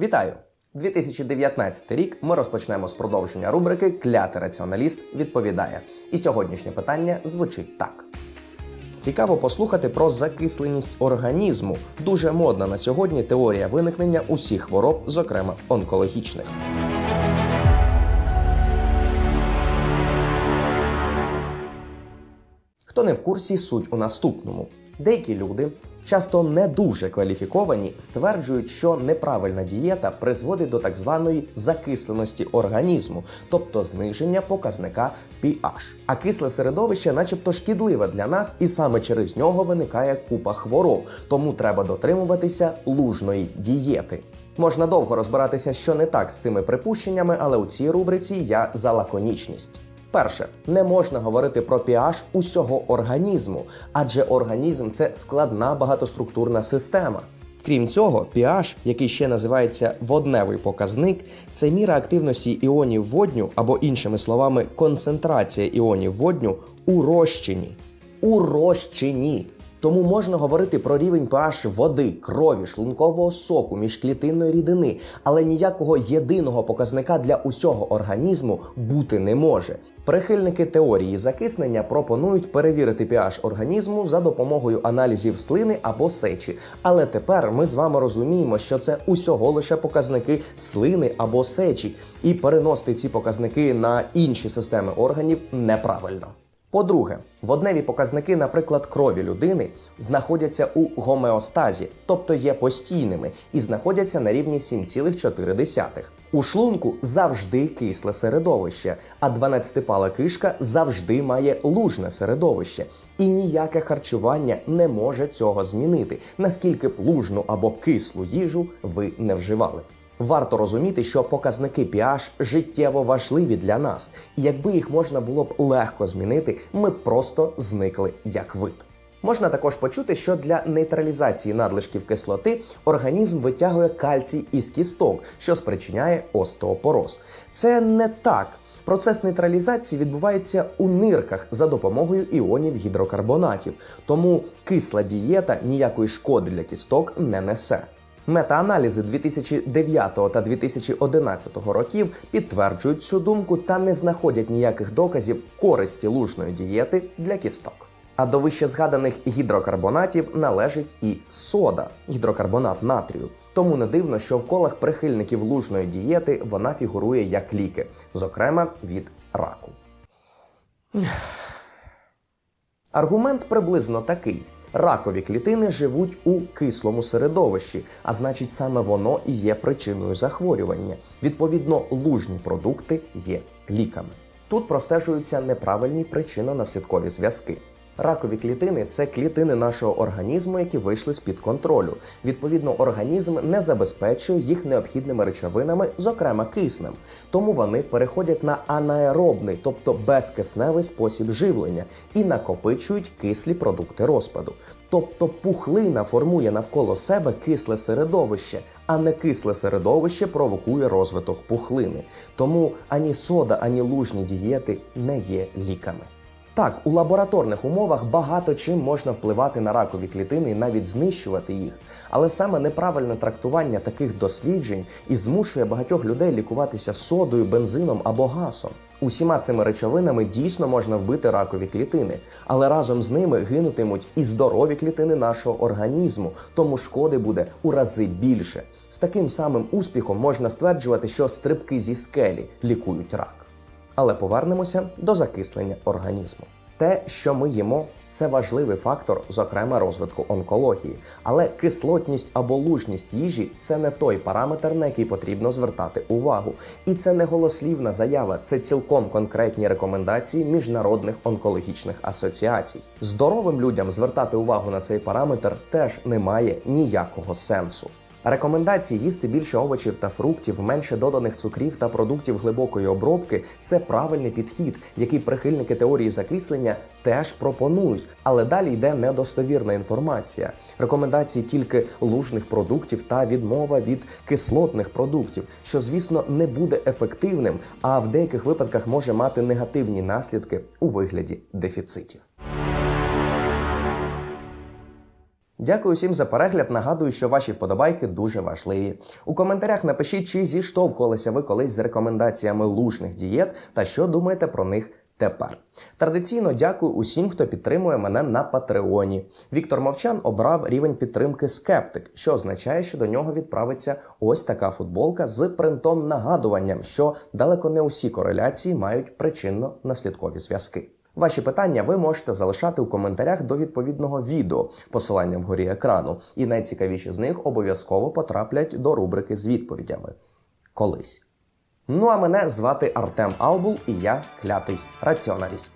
Вітаю! 2019 рік ми розпочнемо з продовження рубрики Клятий раціоналіст відповідає. І сьогоднішнє питання звучить так. Цікаво послухати про закисленість організму. Дуже модна на сьогодні теорія виникнення усіх хвороб, зокрема онкологічних. Хто не в курсі, суть у наступному. Деякі люди, часто не дуже кваліфіковані, стверджують, що неправильна дієта призводить до так званої закисленості організму, тобто зниження показника pH. А кисле середовище, начебто, шкідливе для нас, і саме через нього виникає купа хвороб, тому треба дотримуватися лужної дієти. Можна довго розбиратися, що не так з цими припущеннями, але у цій рубриці я за лаконічність. Перше, не можна говорити про pH усього організму, адже організм це складна багатоструктурна система. Крім цього, pH, який ще називається водневий показник, це міра активності іонів водню або іншими словами, концентрація іонів водню у розчині. У розчині. Тому можна говорити про рівень pH води, крові, шлункового соку, міжклітинної рідини, але ніякого єдиного показника для усього організму бути не може. Прихильники теорії закиснення пропонують перевірити pH організму за допомогою аналізів слини або сечі. Але тепер ми з вами розуміємо, що це усього лише показники слини або сечі, і переносити ці показники на інші системи органів неправильно. По-друге, водневі показники, наприклад, крові людини, знаходяться у гомеостазі, тобто є постійними, і знаходяться на рівні 7,4. У шлунку завжди кисле середовище, а 12-пала кишка завжди має лужне середовище. І ніяке харчування не може цього змінити, наскільки б лужну або кислу їжу ви не вживали. Варто розуміти, що показники pH життєво важливі для нас, і якби їх можна було б легко змінити, ми б просто зникли як вид. Можна також почути, що для нейтралізації надлишків кислоти організм витягує кальцій із кісток, що спричиняє остеопороз. Це не так. Процес нейтралізації відбувається у нирках за допомогою іонів гідрокарбонатів, тому кисла дієта ніякої шкоди для кісток не несе. Метааналізи 2009 та 2011 років підтверджують цю думку та не знаходять ніяких доказів користі лужної дієти для кісток. А до вище згаданих гідрокарбонатів належить і сода, гідрокарбонат натрію. Тому не дивно, що в колах прихильників лужної дієти вона фігурує як ліки, зокрема від раку. Аргумент приблизно такий. Ракові клітини живуть у кислому середовищі, а значить, саме воно і є причиною захворювання. Відповідно, лужні продукти є ліками. Тут простежуються неправильні причинно-наслідкові зв'язки. Ракові клітини це клітини нашого організму, які вийшли з під контролю. Відповідно, організм не забезпечує їх необхідними речовинами, зокрема киснем. Тому вони переходять на анаеробний, тобто безкисневий спосіб живлення, і накопичують кислі продукти розпаду. Тобто пухлина формує навколо себе кисле середовище, а не кисле середовище провокує розвиток пухлини. Тому ані сода, ані лужні дієти не є ліками. Так, у лабораторних умовах багато чим можна впливати на ракові клітини і навіть знищувати їх. Але саме неправильне трактування таких досліджень і змушує багатьох людей лікуватися содою, бензином або газом. Усіма цими речовинами дійсно можна вбити ракові клітини, але разом з ними гинутимуть і здорові клітини нашого організму, тому шкоди буде у рази більше. З таким самим успіхом можна стверджувати, що стрибки зі скелі лікують рак. Але повернемося до закислення організму. Те, що ми їмо, це важливий фактор, зокрема розвитку онкології. Але кислотність або лужність їжі це не той параметр, на який потрібно звертати увагу. І це не голослівна заява, це цілком конкретні рекомендації міжнародних онкологічних асоціацій. Здоровим людям звертати увагу на цей параметр теж не має ніякого сенсу. Рекомендації їсти більше овочів та фруктів, менше доданих цукрів та продуктів глибокої обробки це правильний підхід, який прихильники теорії закислення теж пропонують. Але далі йде недостовірна інформація. Рекомендації тільки лужних продуктів та відмова від кислотних продуктів, що, звісно, не буде ефективним, а в деяких випадках може мати негативні наслідки у вигляді дефіцитів. Дякую всім за перегляд. Нагадую, що ваші вподобайки дуже важливі. У коментарях напишіть, чи зіштовхувалися ви колись з рекомендаціями лужних дієт та що думаєте про них тепер. Традиційно дякую усім, хто підтримує мене на Патреоні. Віктор Мовчан обрав рівень підтримки скептик, що означає, що до нього відправиться ось така футболка з принтом нагадуванням, що далеко не усі кореляції мають причинно-наслідкові зв'язки. Ваші питання ви можете залишати у коментарях до відповідного відео, посилання вгорі екрану, і найцікавіші з них обов'язково потраплять до рубрики з відповідями. Колись. Ну а мене звати Артем Албул, і я клятий раціоналіст.